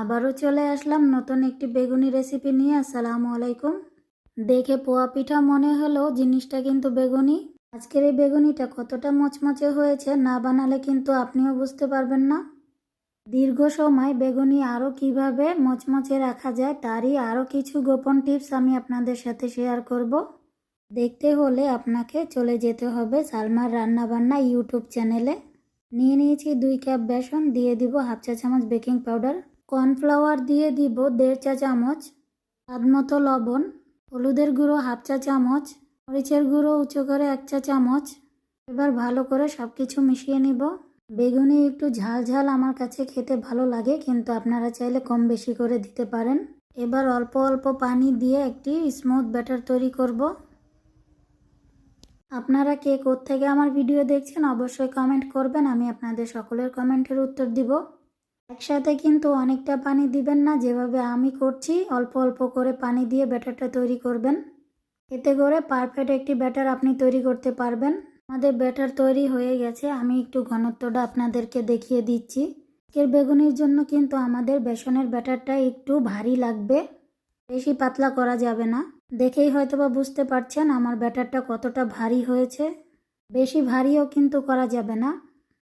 আবারও চলে আসলাম নতুন একটি বেগুনি রেসিপি নিয়ে। আসসালামু আলাইকুম। দেখে পোয়া পিঠা মনে হলো জিনিসটা কিন্তু বেগুনি। আজকের এই বেগুনিটা কতটা মচমচে হয়েছে না বানালে কিন্তু আপনিও বুঝতে পারবেন না। দীর্ঘ সময় বেগুনি আরও কীভাবে মচমচে রাখা যায় তারই আরও কিছু গোপন টিপস আমি আপনাদের সাথে শেয়ার করব। দেখতে হলে আপনাকে চলে যেতে হবে সালমার রান্নাবান্না ইউটিউব চ্যানেলে। নিয়ে নিয়েছি দুই কাপ বেসন, দিয়ে দিব হাফ চা চামচ বেকিং পাউডার কর্নফ্লাওয়ার দিয়ে দিব দেড় চা চামচ স্বাদ মতো লবণ, হলুদের গুঁড়ো হাফ চা চামচ, মরিচের গুঁড়ো উঁচু করে এক চা চামচ। এবার ভালো করে সব কিছু মিশিয়ে নিব। বেগুনি একটু ঝাল ঝাল আমার কাছে খেতে ভালো লাগে, কিন্তু আপনারা চাইলে কম বেশি করে দিতে পারেন। এবার অল্প অল্প পানি দিয়ে একটি স্মুথ ব্যাটার তৈরি করব। আপনারা কে থেকে আমার ভিডিও দেখছেন অবশ্যই কমেন্ট করবেন, আমি আপনাদের সকলের কমেন্টের উত্তর দিব। একসাথে কিন্তু অনেকটা পানি দিবেন না, যেভাবে আমি করছি, অল্প অল্প করে পানি দিয়ে ব্যাটারটা তৈরি করবেন। এতে করে পারফেক্ট একটি ব্যাটার আপনি তৈরি করতে পারবেন। আমাদের ব্যাটার তৈরি হয়ে গেছে, আমি একটু ঘনত্বটা আপনাদেরকে দেখিয়ে দিচ্ছি। এর বেগুনির জন্য কিন্তু আমাদের বেসনের ব্যাটারটা একটু ভারী লাগবে, বেশি পাতলা করা যাবে না। দেখেই হয়তো বা বুঝতে পারছেন আমার ব্যাটারটা কতটা ভারী হয়েছে। বেশি ভারীও কিন্তু করা যাবে না।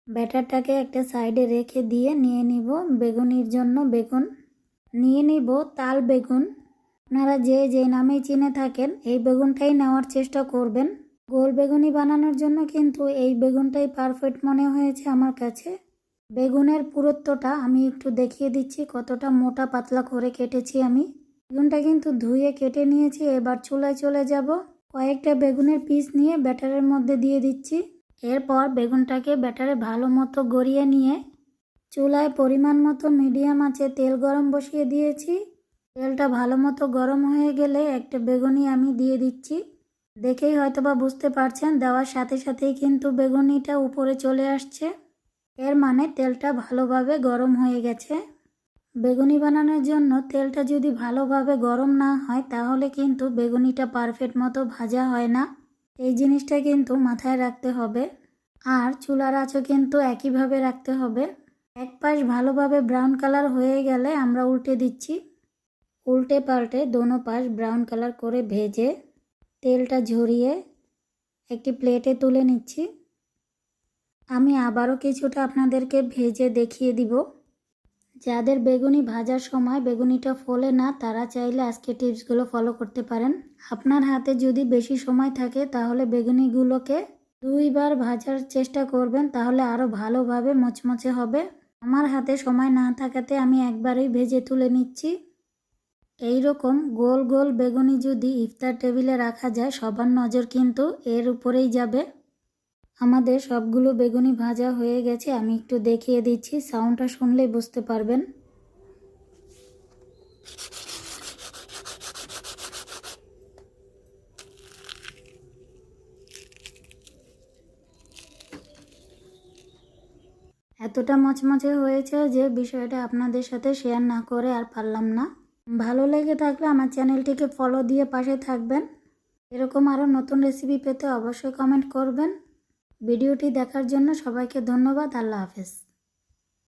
ব্যাটারটাকে একটা সাইডে রেখে দিয়ে নিয়ে নিব বেগুনির জন্য বেগুন। নিয়ে নিব তাল বেগুন। আপনারা যে যে নামেই চিনে থাকেন, এই বেগুনটাই নেওয়ার চেষ্টা করবেন। গোল বেগুনি বানানোর জন্য কিন্তু এই বেগুনটাই পারফেক্ট মনে হয়েছে আমার কাছে। বেগুনের পুরুত্বটা আমি একটু দেখিয়ে দিচ্ছি, কতটা মোটা পাতলা করে কেটেছি আমি। বেগুনটা কিন্তু ধুয়ে কেটে নিয়েছি, এবার চুলায় চলে যাব। কয়েকটা বেগুনের পিস নিয়ে ব্যাটারের মধ্যে দিয়ে দিচ্ছি। এরপর বেগুনটাকে ব্যাটারে ভালো মতো গড়িয়ে নিয়ে চুলায় পরিমাণ মতো মিডিয়াম আছে তেল গরম বসিয়ে দিয়েছি। তেলটা ভালো মতো গরম হয়ে গেলে একটা বেগুনি আমি দিয়ে দিচ্ছি। দেখেই হয়তোবা বুঝতে পারছেন, দেওয়ার সাথে সাথেই কিন্তু বেগুনিটা উপরে চলে আসছে। এর মানে তেলটা ভালোভাবে গরম হয়ে গেছে। বেগুনি বানানোর জন্য তেলটা যদি ভালোভাবে গরম না হয়, তাহলে কিন্তু বেগুনিটা পারফেক্ট মতো ভাজা হয় না। এই জিনিসটা কিন্তু মাথায় রাখতে হবে। আর চুলার আঁচও কিন্তু একইভাবে রাখতে হবে। এক পাশ ভালোভাবে ব্রাউন কালার হয়ে গেলে আমরা উল্টে দিচ্ছি। উল্টে পাল্টে দোনো পাশ ব্রাউন কালার করে ভেজে তেলটা ঝরিয়ে একটি প্লেটে তুলে নিচ্ছি। আমি আবারও কিছুটা আপনাদেরকে ভেজে দেখিয়ে দিব। যাদের বেগুনি ভাজার সময় বেগুনিটা ফোলে না, তারা চাইলে আজকে টিপসগুলো ফলো করতে পারেন। আপনার হাতে যদি বেশি সময় থাকে, তাহলে বেগুনিগুলোকে দুইবার ভাজার চেষ্টা করবেন, তাহলে আরও ভালোভাবে মচমচে হবে। আমার হাতে সময় না থাকাতে আমি একবারেই ভেজে তুলে নিচ্ছি। এই রকম গোল গোল বেগুনি যদি ইফতার টেবিলে রাখা যায়, সবার নজর কিন্তু এর উপরেই যাবে। আমাদের সবগুলো বেগুনি ভাজা হয়ে গেছে, আমি একটু দেখিয়ে দিচ্ছি সাউন্ডটা শুনলেই বুঝতে পারবেন। এতটা মচমচে হয়েছে যে বিষয়টা আপনাদের সাথে শেয়ার না করে আর পারলাম না। ভালো লেগে থাকলে আমার চ্যানেলটিকে ফলো দিয়ে পাশে থাকবেন। এরকম আরও নতুন রেসিপি পেতে অবশ্যই কমেন্ট করবেন। ভিডিওটি দেখার জন্য সবাইকে ধন্যবাদ। আল্লাহ হাফেজ।